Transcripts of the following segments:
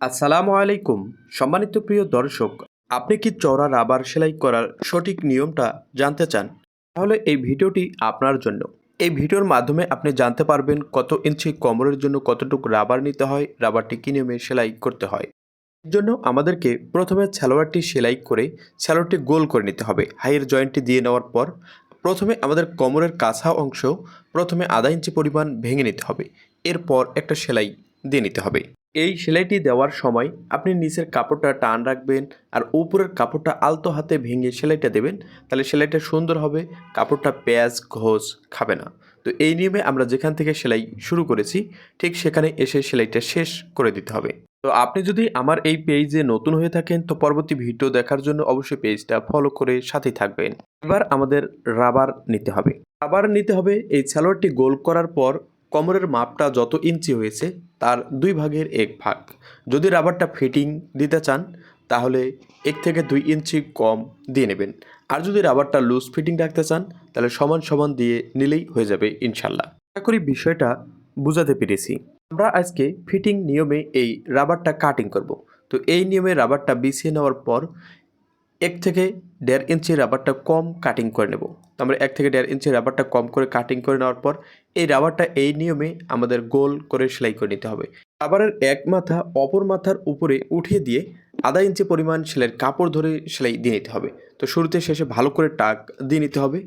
আসসালামু আলাইকুম। সম্মানিত প্রিয় দর্শক, আপনি কি চওড়া রাবার সেলাই করার সঠিক নিয়মটা জানতে চান? তাহলে এই ভিডিওটি আপনার জন্য। এই ভিডিওর মাধ্যমে আপনি জানতে পারবেন কত ইঞ্চি কোমরের জন্য কতটুকু রাবার নিতে হয়, রাবারটি কী নিয়মে সেলাই করতে হয়। এর জন্য আমাদেরকে প্রথমে সালোয়ারটি সেলাই করে সালোয়ারটি গোল করে নিতে হবে। হাইয়ের জয়েন্টটি দিয়ে নেওয়ার পর প্রথমে আমাদের কোমরের কাছা অংশ প্রথমে আধা ইঞ্চি পরিমাণ ভেঙে নিতে হবে। এরপর একটা সেলাই দিয়ে নিতে হবে। এই সেলাইটি দেওয়ার সময় আপনি নিচের কাপড়টা টান রাখবেন আর উপরের কাপড়টা আলতো হাতে ভেঙে সেলাইটা দেবেন। তাহলে সেলাইটা সুন্দর হবে, কাপড়টা প্যাঁচ ঘোষ খাবে না। তো এই নিয়মে আমরা যেখান থেকে সেলাই শুরু করেছি, ঠিক সেখানে এসে সেলাইটা শেষ করে দিতে হবে। তো আপনি যদি আমার এই পেজে নতুন হয়ে থাকেন, তো পরবর্তী ভিডিও দেখার জন্য অবশ্যই পেজটা ফলো করে সাথেই থাকবেন। এবার আমাদের রাবার নিতে হবে। রাবার নিতে হবে, এই সালোয়ারটি গোল করার পর কোমরের মাপটা যত ইঞ্চি হয়েছে তার দুই ভাগের এক ভাগ। যদি রাবারটা ফিটিং দিতে চান, তাহলে এক থেকে দুই ইঞ্চি কম দিয়ে নেবেন। আর যদি রাবারটা লুজ ফিটিং রাখতে চান, তাহলে সমান সমান দিয়ে নিলেই হয়ে যাবে ইনশাল্লাহ। আশা করি বিষয়টা বুঝাতে পেরেছি। আমরা আজকে ফিটিং নিয়মে এই রাবারটা কাটিং করব। তো এই নিয়মে রাবারটা বিছিয়ে নেওয়ার পর এক থেকে দেড় ইঞ্চি রাবারটা কম কাটিং করে নেব। তো আমরা এক থেকে দেড় ইঞ্চি রাবারটা কম করে কাটিং করে নেওয়ার পর এই রাবারটা এই নিয়মে আমাদের গোল করে সেলাই করে নিতে হবে। রাবারের এক মাথা অপর মাথার উপরে উঠিয়ে দিয়ে আধা ইঞ্চি পরিমাণ সেলাইয়ের কাপড় ধরে সেলাই দিয়ে নিতে হবে। তো শুরুতে শেষে ভালো করে টাক দিয়ে নিতে হবে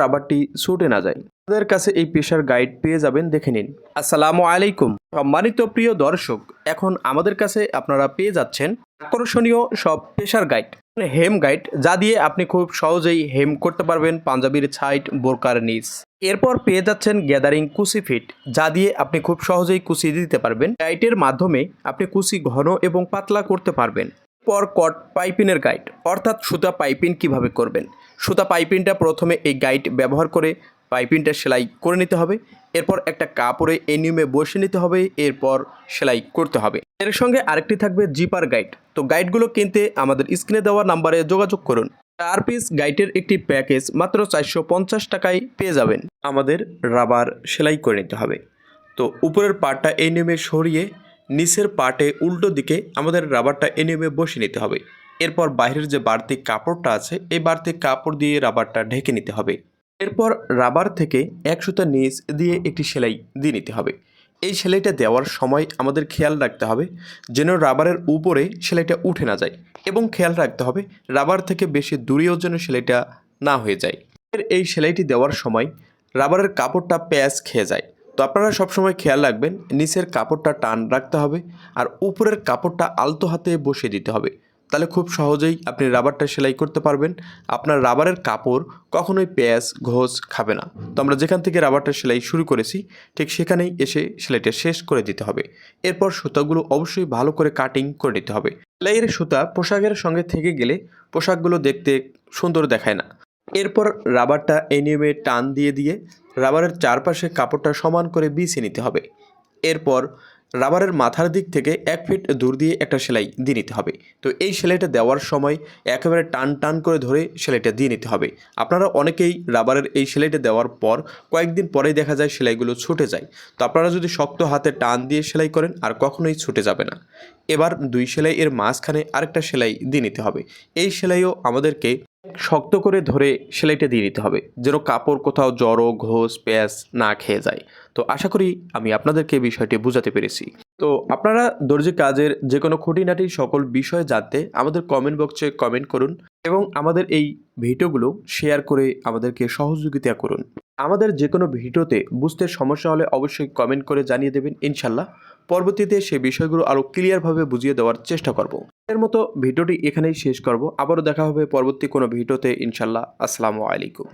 রাবারটি ছুটে না যায়। আমাদের কাছে এই পেশার গাইড পেয়ে যাবেন, দেখে নিন। আসসালামু আলাইকুম। সম্মানিত প্রিয় দর্শক, এখন আমাদের কাছে আপনারা পেয়ে যাচ্ছেন আকর্ষণীয় সব পেশার গাইড হেম গাইড, যা দিয়ে আপনি খুব সহজেই হেম করতে পারবেন পাঞ্জাবির ছাইট, বোরকার নিচ। এরপর পেয়ে যাচ্ছেন গ্যাদারিং কুসি ফিট, যা দিয়ে আপনি খুব সহজেই কুচি দিতে পারবেন। গাইডের মাধ্যমে আপনি কুচি ঘন এবং পাতলা করতে পারবেন। পর কট পাইপিনের গাইড, অর্থাৎ সুতা পাইপিন কীভাবে করবেন? সুতা পাইপিনটা প্রথমে এই গাইড ব্যবহার করে পাইপিনটা সেলাই করে নিতে হবে। এরপর একটা কাপড়ে এই নিয়মে বসে নিতে হবে, এরপর সেলাই করতে হবে। এর সঙ্গে আরেকটি থাকবে জিপার গাইড। তো গাইডগুলো কিনতে আমাদের স্ক্রিনে দেওয়া নাম্বারে যোগাযোগ করুন। চার পিস গাইডের একটি প্যাকেজ মাত্র চারশো পঞ্চাশ টাকায় পেয়ে যাবেন। আমাদের রাবার সেলাই করে নিতে হবে। তো উপরের পার্টটা এই নিয়মে সরিয়ে নিচের পার্টে উল্টো দিকে আমাদের রাবারটা এই নিয়মে বসে নিতে হবে। এরপর বাইরের যে বাড়তি কাপড়টা আছে, এই বাড়তি কাপড় দিয়ে রাবারটা ঢেকে নিতে হবে। এরপর রাবার থেকে এক সুতা নিচ দিয়ে একটি সেলাই দিয়ে নিতে হবে। এই সেলাইটা দেওয়ার সময় আমাদের খেয়াল রাখতে হবে যেন রাবারের উপরে সেলাইটা উঠে না যায় এবং খেয়াল রাখতে হবে রাবার থেকে বেশি দূরেও যেন সেলাইটা না হয়ে যায়। এর এই সেলাইটি দেওয়ার সময় রাবারের কাপড়টা প্যাচ খেয়ে যায়। তো আপনারা সবসময় খেয়াল রাখবেন, নিচের কাপড়টা টান রাখতে হবে আর উপরের কাপড়টা আলতো হাতে বসিয়ে দিতে হবে। তাহলে খুব সহজেই আপনি রাবারটা সেলাই করতে পারবেন। আপনার রাবারের কাপড় কখনোই পেঁয়াজ, ঘোষ খাবে না। তো আমরা যেখান থেকে রাবারটা সেলাই শুরু করেছি, ঠিক সেখানেই এসে সেলাইটা শেষ করে দিতে হবে। এরপর সুতাগুলো অবশ্যই ভালো করে কাটিং করে নিতে হবে। সেলাইয়ের সুতা পোশাকের সঙ্গে থেকে গেলে পোশাকগুলো দেখতে সুন্দর দেখায় না। এরপর রাবারটা এই নিয়মে টান দিয়ে দিয়ে রাবারের চারপাশে কাপড়টা সমান করে বিছিয়ে নিতে হবে। এরপর রাবারের মাথার দিক থেকে এক ফিট দূর দিয়ে একটা সেলাই দিয়ে নিতে হবে। তো এই সেলাইটা দেওয়ার সময় একেবারে টান টান করে ধরে সেলাইটা দিয়ে নিতে হবে। আপনারা অনেকেই রাবারের এই সেলাইটা দেওয়ার পর কয়েকদিন পরেই দেখা যায় সেলাইগুলো ছুটে যায়। তো আপনারা যদি শক্ত হাতে টান দিয়ে সেলাই করেন, আর কখনোই ছুটে যাবে না। এবার দুই সেলাই এর মাঝখানে আরেকটা সেলাই দিয়ে নিতে হবে। এই সেলাইও আমাদেরকে শক্ত করে ধরে সেলাইটা দিয়ে নিতে হবে, যেন কাপড় কোথাও জড়ো, ঘোষ, প্যাঁচ না খেয়ে যায়। তো আশা করি আমি আপনাদেরকে বিষয়টি বোঝাতে পেরেছি। তো আপনারা দর্জি কাজের যে কোনো খুঁটিনাটি সকল বিষয় জানতে আমাদের কমেন্ট বক্সে কমেন্ট করুন এবং আমাদের এই ভিডিওগুলো শেয়ার করে আমাদেরকে সহযোগিতা করুন। আমাদের যে কোনো ভিডিওতে বুঝতে সমস্যা হলে অবশ্যই কমেন্ট করে জানিয়ে দেবেন, ইনশাল্লাহ। পরবর্তীতে সেই বিষয়গুলো আরও ক্লিয়ারভাবে বুঝিয়ে দেওয়ার চেষ্টা করব। এর মতো ভিডিওটি এখানেই শেষ করব। আবারও দেখা হবে পরবর্তী কোনো ভিডিওতে, ইনশাল্লাহ। আসসালামু আলাইকুম।